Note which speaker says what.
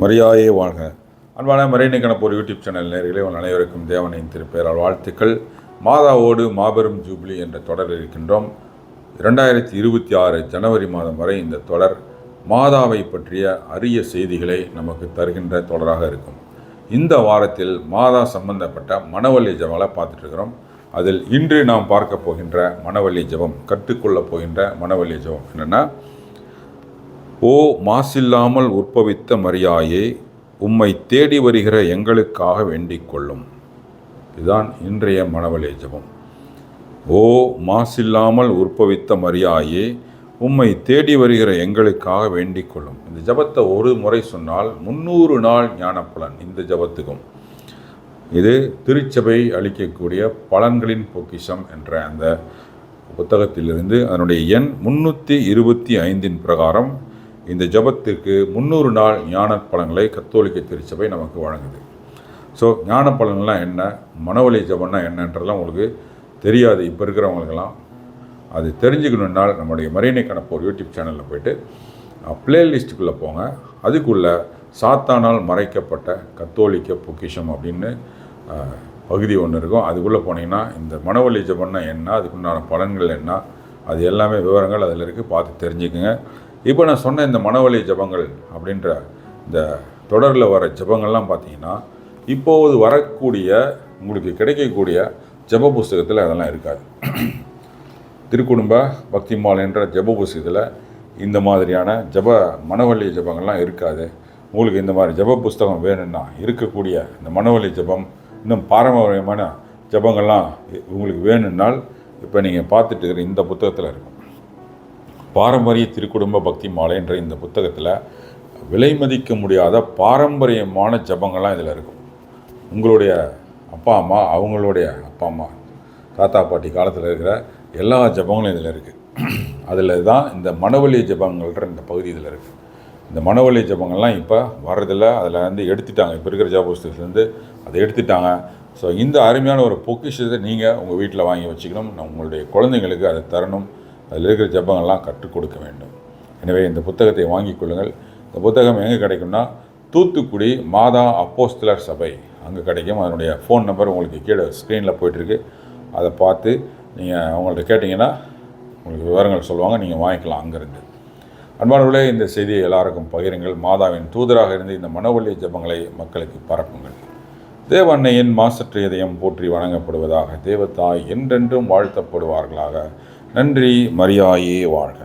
Speaker 1: மரியாயே வாழ்க. அன்பான மறைநீ கணப்போர் யூடியூப் சேனல் நேர்களே உங்கள் அனைவருக்கும் தேவனின் திருப்பெயரால் வாழ்த்துக்கள். மாதாவோடு மாபெரும் ஜூப்ளி என்ற தொடர் இருக்கின்றோம். இரண்டாயிரத்தி இருபத்தி ஆறு ஜனவரி மாதம் வரை இந்த தொடர் மாதாவை பற்றிய அரிய செய்திகளை நமக்கு தருகின்ற தொடராக இருக்கும். இந்த வாரத்தில் மாதா சம்பந்தப்பட்ட மனவள்ளி ஜபங்களை பார்த்துட்ருக்கிறோம் அதில் இன்று நாம் பார்க்க போகின்ற மனவள்ளி ஜெபம் கற்றுக்கொள்ளப் போகின்ற மனவள்ளி ஜெபம் என்னென்னா ஓ மாசில்லாமல் உற்பவித்த மரியாயே உம்மை தேடி வருகிற எங்களுக்காக வேண்டிக் கொள்ளும் இதுதான் இன்றைய மனவழி ஜெபம். ஓ மாசில்லாமல் உற்பவித்த மரியாயே உம்மை தேடி வருகிற எங்களுக்காக வேண்டிக் கொள்ளும் இந்த ஜெபத்தை ஒரு முறை சொன்னால் முந்நூறு நாள் ஞானப்பலன் இந்த ஜெபத்துக்கும். இது திருச்சபை அளிக்கக்கூடிய பலன்களின் பொக்கிஷம் என்ற அந்த புத்தகத்திலிருந்து அதனுடைய எண் முன்னூற்றி இருபத்தி ஐந்தின் பிரகாரம் இந்த ஜபத்திற்கு முந்நூறு நாள் ஞான பலன்களை கத்தோலிக்க திருச்சபை நமக்கு வழங்குது. ஸோ ஞான பலன்லாம் என்ன? மனவழி ஜபம்னா என்னன்றதெல்லாம் உங்களுக்கு தெரியாது. இப்போ இருக்கிறவங்களுக்கெல்லாம் அது தெரிஞ்சுக்கணுன்னால் நம்முடைய மரியணை கணப்போர் யூடியூப் சேனலில் போயிட்டு பிளேலிஸ்ட்டுக்குள்ளே போங்க. அதுக்குள்ளே சாத்தானால் மறைக்கப்பட்ட கத்தோலிக்க பொக்கிஷம் அப்படின்னு பகுதி ஒன்று இருக்கும். அதுக்குள்ளே போனீங்கன்னா இந்த மனவழி ஜபம்னா என்ன? அதுக்குண்டான பலன்கள் என்ன? அது எல்லாமே விவரங்கள் அதில் இருக்குது பார்த்து தெரிஞ்சுக்குங்க. இப்போ நான் சொன்ன இந்த மனவழி ஜபங்கள் அப்படின்ற இந்த தொடரில் வர ஜபங்கள்லாம் பார்த்தீங்கன்னா இப்போது வரக்கூடிய உங்களுக்கு கிடைக்கக்கூடிய ஜப புஸ்தகத்தில் அதெல்லாம் இருக்காது. திருக்குடும்ப பக்திமால் என்ற ஜப புஸ்தகத்தில் இந்த மாதிரியான ஜப மனவழி ஜபங்கள்லாம் இருக்காது. உங்களுக்கு இந்த மாதிரி ஜப புஸ்தகம் வேணும்னா இருக்கக்கூடிய இந்த மனவழி ஜபம் இன்னும் பாரம்பரியமான ஜபங்கள்லாம் உங்களுக்கு வேணும்னால் இப்போ நீங்கள் பார்த்துட்டு இருக்கிற இந்த புத்தகத்தில் இருக்கும். பாரம்பரிய திருக்குடும்ப பக்தி மாலை என்ற இந்த புத்தகத்தில் விலை மதிக்க முடியாத பாரம்பரியமான ஜபங்கள்லாம் இதில் இருக்கும் உங்களுடைய அப்பா அம்மா அவங்களுடைய அப்பா அம்மா தாத்தா பாட்டி காலத்தில் இருக்கிற எல்லா ஜபங்களும் இதில் இருக்குது அதில் தான் இந்த மனவழி ஜபங்கள்ன்ற இந்த பகுதி இதில் இருக்குது இந்த மனவழி ஜபங்கள்லாம் இப்போ வர்றதில்ல. அதில் வந்து எடுத்துட்டாங்க. இப்போ இருக்கிற ஜப புஸ்தகத்துலேருந்து அதை எடுத்துட்டாங்க. ஸோ இந்த அருமையான ஒரு பொக்கிஷத்தை நீங்கள் உங்கள் வீட்டில் வாங்கி வச்சுக்கணும். நான் உங்களுடைய குழந்தைங்களுக்கு அதை தரணும். அதில் இருக்கிற ஜபங்கள்லாம் கற்றுக் கொடுக்க வேண்டும். எனவே இந்த புத்தகத்தை வாங்கிக் கொள்ளுங்கள். இந்த புத்தகம் எங்கே கிடைக்கும்னா தூத்துக்குடி மாதா அப்போஸ்தலர் சபை அங்கே கிடைக்கும். அதனுடைய ஃபோன் நம்பர் உங்களுக்கு கீழே ஸ்க்ரீனில் போயிட்டுருக்கு. அதை பார்த்து நீங்கள் அவங்கள்ட்ட கேட்டிங்கன்னா உங்களுக்கு விவரங்கள் சொல்லுவாங்க. நீங்கள் வாங்கிக்கலாம் அங்கேருந்து. அன்பானவர்களே இந்த செய்தியை எல்லாருக்கும் பகிருங்கள். மாதாவின் தூதராக இருந்து இந்த மனவள்ளி ஜபங்களை மக்களுக்கு பரப்புங்கள். தேவ அன்னையின் இதயம் போற்றி வணங்கப்படுவதாக தேவத்தாய் என்றென்றும் வாழ்த்தப்படுவார்களாக. நன்றி மரியாயே வாழ்க.